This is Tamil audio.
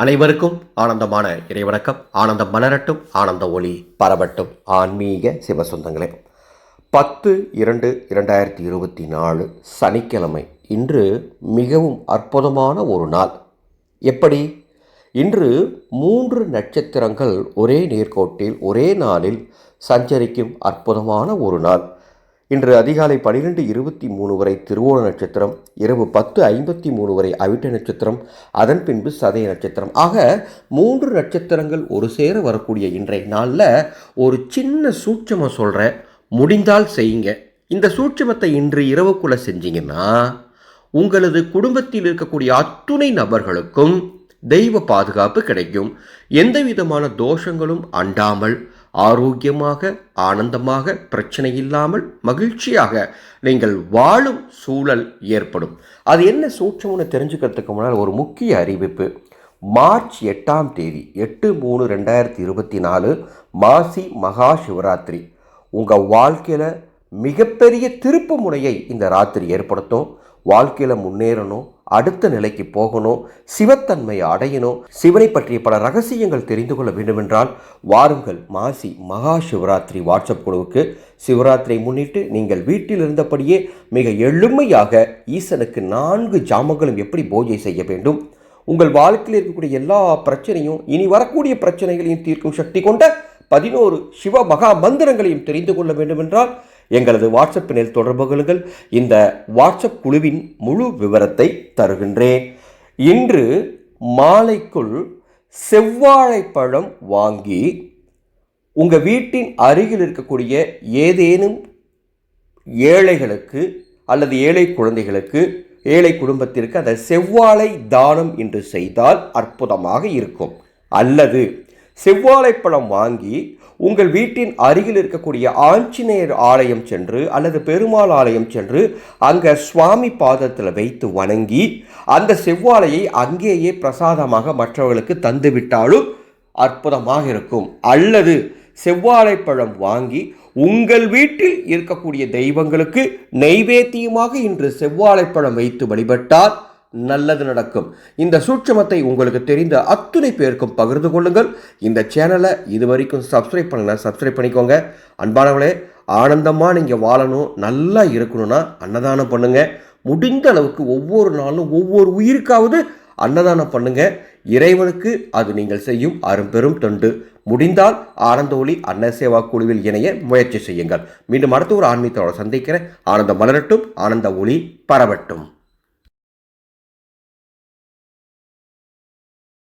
அனைவருக்கும் ஆனந்தமான இறைவணக்கம். ஆனந்தம் மலரட்டும் ஆனந்த ஒளி பரவட்டும். ஆன்மீக சிவசொந்தங்களே பத்து இரண்டு இரண்டாயிரத்தி இருபத்தி நாலு சனிக்கிழமை. இன்று மிகவும் அற்புதமான ஒரு நாள். எப்படி? இன்று மூன்று நட்சத்திரங்கள் ஒரே நேர்கோட்டில் ஒரே நாளில் சஞ்சரிக்கும் அற்புதமான ஒரு நாள். இன்று அதிகாலை பனிரெண்டு இருபத்தி மூணு வரை திருவோண நட்சத்திரம் இரவு பத்து ஐம்பத்தி மூணு வரை அவிட்ட நட்சத்திரம் அதன் பின்பு சதய நட்சத்திரம். ஆக மூன்று நட்சத்திரங்கள் ஒரு சேர வரக்கூடிய இன்றைய நாளில் ஒரு சின்ன சூட்சமம் சொல்கிறேன் முடிந்தால் செய்யுங்க. இந்த சூட்சமத்தை இன்று இரவுக்குள்ளே செஞ்சீங்கன்னா உங்களது குடும்பத்தில் இருக்கக்கூடிய அத்துணை நபர்களுக்கும் தெய்வ பாதுகாப்பு கிடைக்கும். எந்த விதமான தோஷங்களும் அண்டாமல் ஆரோக்கியமாக ஆனந்தமாக பிரச்சனை இல்லாமல் மகிழ்ச்சியாக நீங்கள் வாழும் சூழல் ஏற்படும். அது என்ன சூட்சம்னு தெரிஞ்சுக்கிறதுக்கு முன்னால் ஒரு முக்கிய அறிவிப்பு. மார்ச் எட்டாம் தேதி எட்டு மூணு ரெண்டாயிரத்தி இருபத்தி நாலு மாசி மகா சிவராத்திரி. உங்கள் வாழ்க்கையில் மிகப்பெரிய திருப்பு முனையை இந்த ராத்திரி ஏற்படுத்தும். வாழ்க்கையில் முன்னேறணும். அடுத்த நிலைக்கு போகணும் சிவத்தன்மை அடையணும். சிவனை பற்றிய பல ரகசியங்கள் தெரிந்து கொள்ள வேண்டுமென்றால் வாருங்கள் மாசி மகா சிவராத்திரி வாட்ஸ்அப் குழுவுக்கு. சிவராத்திரியை முன்னிட்டு நீங்கள் வீட்டில் இருந்தபடியே மிக எளிமையாக ஈசனுக்கு நான்கு ஜாமங்களும் எப்படி பூஜை செய்ய வேண்டும்? உங்கள் வாழ்க்கையில் இருக்கக்கூடிய எல்லா பிரச்சனையும் இனி வரக்கூடிய பிரச்சனைகளையும் தீர்க்கும் சக்தி கொண்ட பதினோரு சிவ மகா மந்திரங்களையும் தெரிந்து கொள்ள வேண்டுமென்றால் எங்களது வாட்ஸ்அப்பினில் தொடர்பு கொள்ளுங்கள். இந்த வாட்ஸ்அப் குழுவின் முழு விவரத்தை தருகின்றேன். இன்று மாலைக்குள் செவ்வாழைப்பழம் வாங்கி உங்கள் வீட்டின் அருகில் இருக்கக்கூடிய ஏதேனும் ஏழைகளுக்கு அல்லது ஏழை குழந்தைகளுக்கு ஏழை குடும்பத்திற்கு அந்த செவ்வாழை தானம் என்று செய்தால் அற்புதமாக இருக்கும். அல்லது செவ்வாழைப்பழம் வாங்கி உங்கள் வீட்டின் அருகில் இருக்கக்கூடிய ஆஞ்சநேயர் ஆலயம் சென்று அல்லது பெருமாள் ஆலயம் சென்று அங்கே சுவாமி பாதத்தில் வைத்து வணங்கி அந்த செவ்வாழையை அங்கேயே பிரசாதமாக மற்றவர்களுக்கு தந்துவிட்டாலும் அற்புதமாக இருக்கும். அல்லது செவ்வாழைப்பழம் வாங்கி உங்கள் வீட்டில் இருக்கக்கூடிய தெய்வங்களுக்கு நெய்வேத்தியமாக இன்று செவ்வாழைப்பழம் வைத்து வழிபட்டால் நல்லது நடக்கும். இந்த சூட்சமத்தை உங்களுக்கு தெரிந்த அத்துணை பேருக்கும் பகிர்ந்து கொள்ளுங்கள். இந்த சேனலை இது வரைக்கும் சப்ஸ்கிரைப் பண்ணல சப்ஸ்கிரைப் பண்ணிக்கோங்க. அன்பானவளே ஆனந்தமாக நீங்கள் வாழணும் நல்லா இருக்கணும்னா அன்னதானம் பண்ணுங்கள் முடிந்த அளவுக்கு ஒவ்வொரு நாளும் ஒவ்வொரு உயிருக்காவது அன்னதானம் பண்ணுங்க. இறைவனுக்கு அது நீங்கள் செய்யும் அரும்பெரும் தொண்டு. முடிந்தால் ஆனந்த ஒளி அன்ன சேவா குழுவில் இணைய முயற்சி செய்யுங்கள். மீண்டும் அடுத்த ஒரு ஆன்மீகத்தோட சந்திக்கிறேன். ஆனந்தம் மலரட்டும் ஆனந்த ஒளி பரவட்டும்.